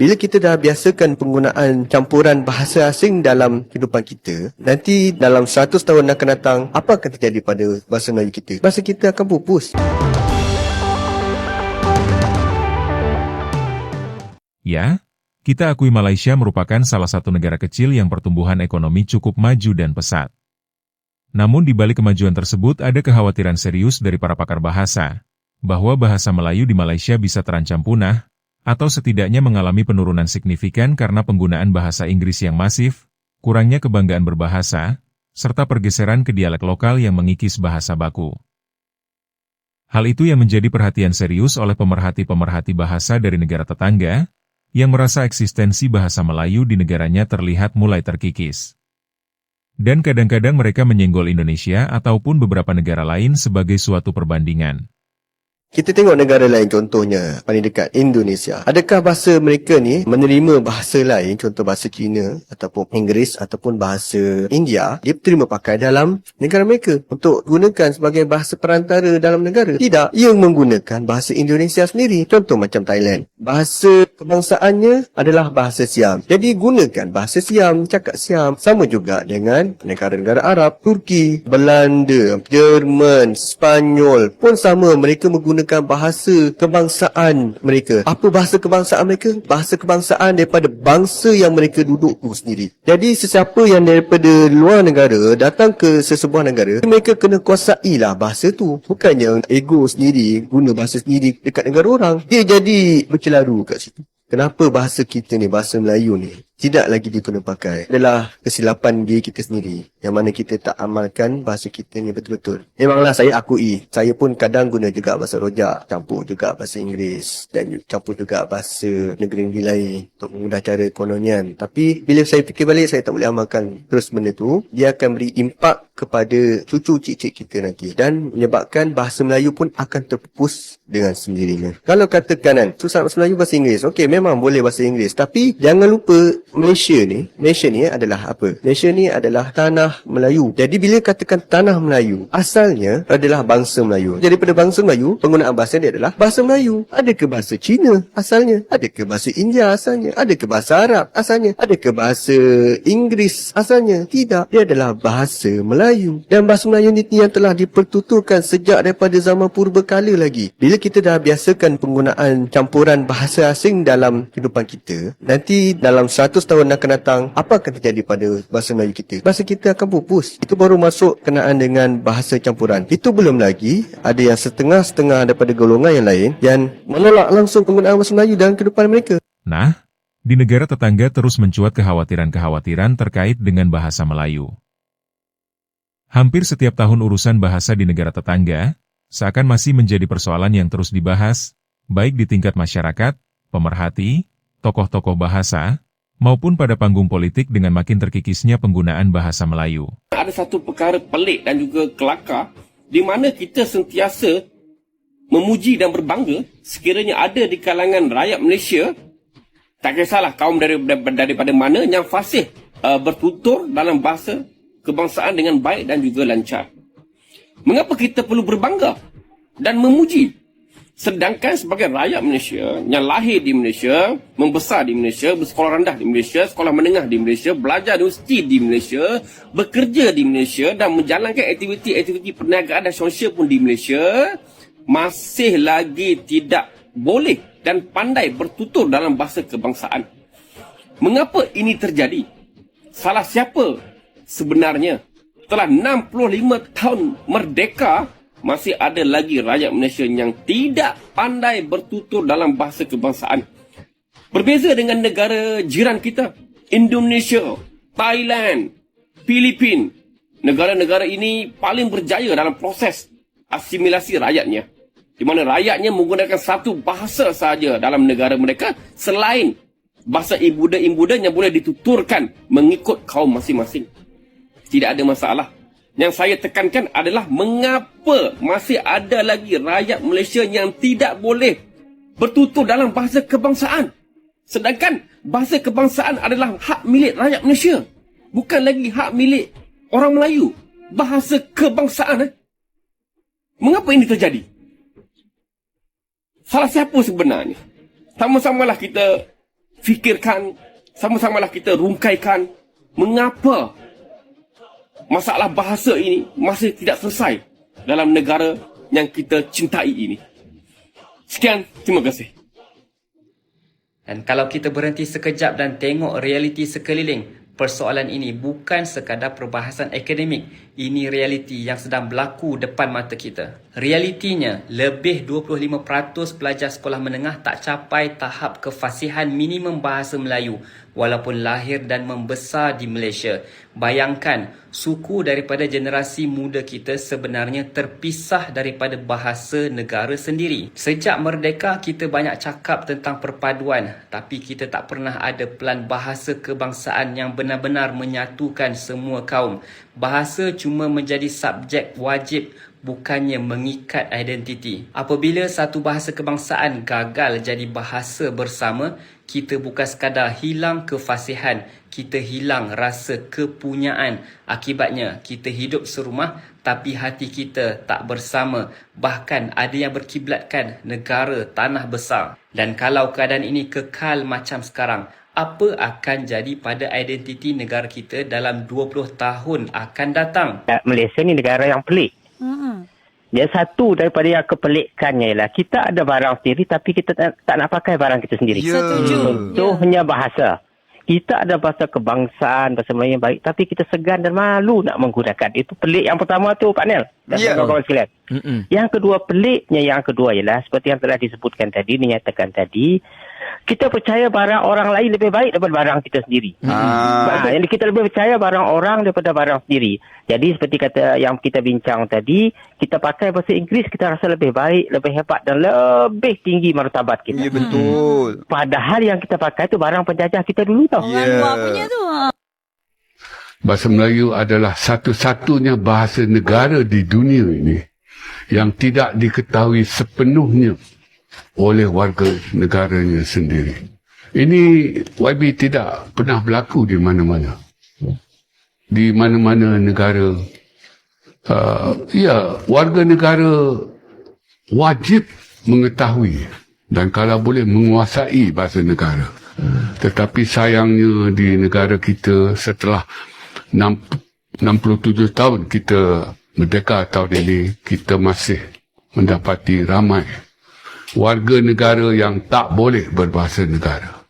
Bila kita dah biasakan penggunaan campuran bahasa asing dalam kehidupan kita, nanti dalam 100 tahun akan datang, apa akan terjadi pada bahasa Melayu kita? Bahasa kita akan pupus. Ya, kita akui Malaysia merupakan salah satu negara kecil yang pertumbuhan ekonomi cukup maju dan pesat. Namun di balik kemajuan tersebut ada kekhawatiran serius dari para pakar bahasa, bahwa bahasa Melayu di Malaysia bisa terancam punah, atau setidaknya mengalami penurunan signifikan karena penggunaan bahasa Inggris yang masif, kurangnya kebanggaan berbahasa, serta pergeseran ke dialek lokal yang mengikis bahasa baku. Hal itu yang menjadi perhatian serius oleh pemerhati-pemerhati bahasa dari negara tetangga, yang merasa eksistensi bahasa Melayu di negaranya terlihat mulai terkikis. Dan kadang-kadang mereka menyenggol Indonesia ataupun beberapa negara lain sebagai suatu perbandingan. Kita tengok negara lain contohnya paling dekat Indonesia. Adakah bahasa mereka ni menerima bahasa lain contoh bahasa Cina ataupun Inggeris ataupun bahasa India dia terima pakai dalam negara mereka untuk gunakan sebagai bahasa perantara dalam negara? Tidak. Ia menggunakan bahasa Indonesia sendiri. Contoh macam Thailand. Bahasa kebangsaannya adalah bahasa Siam. Jadi gunakan bahasa Siam, cakap Siam. Sama juga dengan negara-negara Arab, Turki, Belanda, Jerman, Spanyol pun sama mereka menggunakan menggunakan bahasa kebangsaan mereka. Apa bahasa kebangsaan mereka? Bahasa kebangsaan daripada bangsa yang mereka duduk tu sendiri. Jadi sesiapa yang daripada luar negara datang ke sesebuah negara, mereka kena kuasai lah bahasa tu. Bukannya ego sendiri guna bahasa sendiri dekat negara orang. Dia jadi bercelaru kat situ. Kenapa bahasa kita ni, bahasa Melayu ni, tidak lagi diguna pakai adalah kesilapan diri kita sendiri yang mana kita tak amalkan bahasa kita ni betul-betul. Memanglah saya akui, saya pun kadang guna juga bahasa rojak, campur juga bahasa Inggeris dan campur juga bahasa negeri-negeri lain untuk memudah cara kononian. Tapi bila saya fikir balik, saya tak boleh amalkan terus benda tu. Dia akan beri impak kepada cucu cik-cik kita nanti dan menyebabkan bahasa Melayu pun akan terpupus dengan sendirinya. Kalau katakan kan, susah bahasa Melayu bahasa Inggeris. Okey, memang boleh bahasa Inggeris. Tapi jangan lupa Malaysia ni, Malaysia ni adalah apa? Malaysia ni adalah tanah Melayu. Jadi bila katakan tanah Melayu, asalnya adalah bangsa Melayu. Jadi pada bangsa Melayu, penggunaan bahasa dia adalah bahasa Melayu. Ada ke bahasa Cina asalnya? Ada ke bahasa India asalnya? Ada ke bahasa Arab asalnya? Ada ke bahasa Inggeris asalnya? Tidak. Dia adalah bahasa Melayu. Dan bahasa Melayu ni yang telah dipertuturkan sejak daripada zaman purba kala lagi. Bila kita dah biasakan penggunaan campuran bahasa asing dalam kehidupan kita, nanti dalam satu 100 tahun akan datang, apa akan terjadi pada bahasa Melayu kita? Bahasa kita akan pupus. Itu baru masuk kenaan dengan bahasa campuran. Itu belum lagi ada yang setengah-setengah daripada golongan yang lain yang menolak langsung penggunaan bahasa Melayu dalam kehidupan mereka. Nah, di negara tetangga terus mencuat kekhawatiran-kekhawatiran terkait dengan bahasa Melayu. Hampir setiap tahun urusan bahasa di negara tetangga seakan masih menjadi persoalan yang terus dibahas, baik di tingkat masyarakat, pemerhati, tokoh-tokoh bahasa, maupun pada panggung politik dengan makin terkikisnya penggunaan bahasa Melayu. Ada satu perkara pelik dan juga kelakar di mana kita sentiasa memuji dan berbangga sekiranya ada di kalangan rakyat Malaysia tak kisahlah kaum dari, daripada mana yang fasih uh, bertutur dalam bahasa kebangsaan dengan baik dan juga lancar. Mengapa kita perlu berbangga dan memuji Sedangkan sebagai rakyat Malaysia yang lahir di Malaysia, membesar di Malaysia, bersekolah rendah di Malaysia, sekolah menengah di Malaysia, belajar universiti di Malaysia, bekerja di Malaysia dan menjalankan aktiviti-aktiviti perniagaan dan sosial pun di Malaysia, masih lagi tidak boleh dan pandai bertutur dalam bahasa kebangsaan. Mengapa ini terjadi? Salah siapa sebenarnya? Telah 65 tahun merdeka, masih ada lagi rakyat Malaysia yang tidak pandai bertutur dalam bahasa kebangsaan. Berbeza dengan negara jiran kita, Indonesia, Thailand, Filipina. Negara-negara ini paling berjaya dalam proses asimilasi rakyatnya. Di mana rakyatnya menggunakan satu bahasa sahaja dalam negara mereka selain bahasa ibuda-ibuda yang boleh dituturkan mengikut kaum masing-masing. Tidak ada masalah yang saya tekankan adalah mengapa masih ada lagi rakyat Malaysia yang tidak boleh bertutur dalam bahasa kebangsaan. Sedangkan bahasa kebangsaan adalah hak milik rakyat Malaysia. Bukan lagi hak milik orang Melayu. Bahasa kebangsaan. Eh? Mengapa ini terjadi? Salah siapa sebenarnya? Sama-samalah kita fikirkan, sama-samalah kita rungkaikan mengapa masalah bahasa ini masih tidak selesai dalam negara yang kita cintai ini. Sekian, terima kasih. Dan kalau kita berhenti sekejap dan tengok realiti sekeliling, persoalan ini bukan sekadar perbahasan akademik. Ini realiti yang sedang berlaku depan mata kita. Realitinya, lebih 25% pelajar sekolah menengah tak capai tahap kefasihan minimum bahasa Melayu walaupun lahir dan membesar di Malaysia. Bayangkan, suku daripada generasi muda kita sebenarnya terpisah daripada bahasa negara sendiri. Sejak merdeka, kita banyak cakap tentang perpaduan tapi kita tak pernah ada pelan bahasa kebangsaan yang benar-benar menyatukan semua kaum. Bahasa cuma menjadi subjek wajib bukannya mengikat identiti. Apabila satu bahasa kebangsaan gagal jadi bahasa bersama, kita bukan sekadar hilang kefasihan, kita hilang rasa kepunyaan. Akibatnya, kita hidup serumah tapi hati kita tak bersama. Bahkan ada yang berkiblatkan negara tanah besar. Dan kalau keadaan ini kekal macam sekarang, apa akan jadi pada identiti negara kita dalam 20 tahun akan datang? Malaysia ni negara yang pelik. Yang satu daripada yang kepelikannya ialah kita ada barang sendiri tapi kita tak, tak nak pakai barang kita sendiri. Ya. Setuju. Contohnya bahasa. Kita ada bahasa kebangsaan, bahasa Melayu yang baik tapi kita segan dan malu nak menggunakan. Itu pelik yang pertama tu Pak Nel dan Ya. kawan-kawan sekalian. Mm-mm. Yang kedua peliknya yang kedua ialah seperti yang telah disebutkan tadi, dinyatakan tadi, kita percaya barang orang lain lebih baik daripada barang kita sendiri. Ah. Ha, yang kita lebih percaya barang orang daripada barang sendiri. Jadi seperti kata yang kita bincang tadi, kita pakai bahasa Inggeris kita rasa lebih baik, lebih hebat dan lebih tinggi martabat kita. Ya betul. Padahal yang kita pakai tu barang penjajah kita dulu tau. Orang Ya. luar punya tu. Ha. Bahasa Melayu adalah satu-satunya bahasa negara di dunia ini yang tidak diketahui sepenuhnya oleh warga negaranya sendiri. Ini YB tidak pernah berlaku di mana-mana. Di mana-mana negara, uh, ya, warga negara wajib mengetahui dan kalau boleh menguasai bahasa negara. Tetapi sayangnya di negara kita setelah 6, 67 tahun kita merdeka tahun ini, kita masih mendapati ramai warga negara yang tak boleh berbahasa negara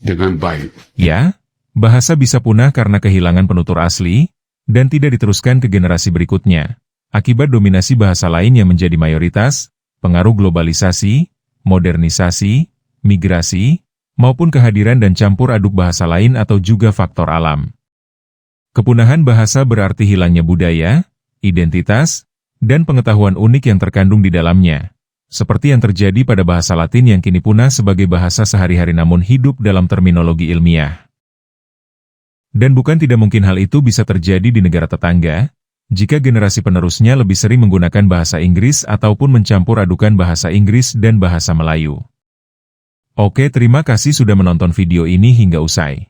dengan baik. Ya, bahasa bisa punah karena kehilangan penutur asli, dan tidak diteruskan ke generasi berikutnya. Akibat dominasi bahasa lain yang menjadi mayoritas, pengaruh globalisasi, modernisasi, migrasi, maupun kehadiran dan campur aduk bahasa lain atau juga faktor alam. Kepunahan bahasa berarti hilangnya budaya, identitas, dan pengetahuan unik yang terkandung di dalamnya. Seperti yang terjadi pada bahasa Latin yang kini punah sebagai bahasa sehari-hari namun hidup dalam terminologi ilmiah. Dan bukan tidak mungkin hal itu bisa terjadi di negara tetangga, jika generasi penerusnya lebih sering menggunakan bahasa Inggris ataupun mencampur adukan bahasa Inggris dan bahasa Melayu. Oke terima kasih sudah menonton video ini hingga usai.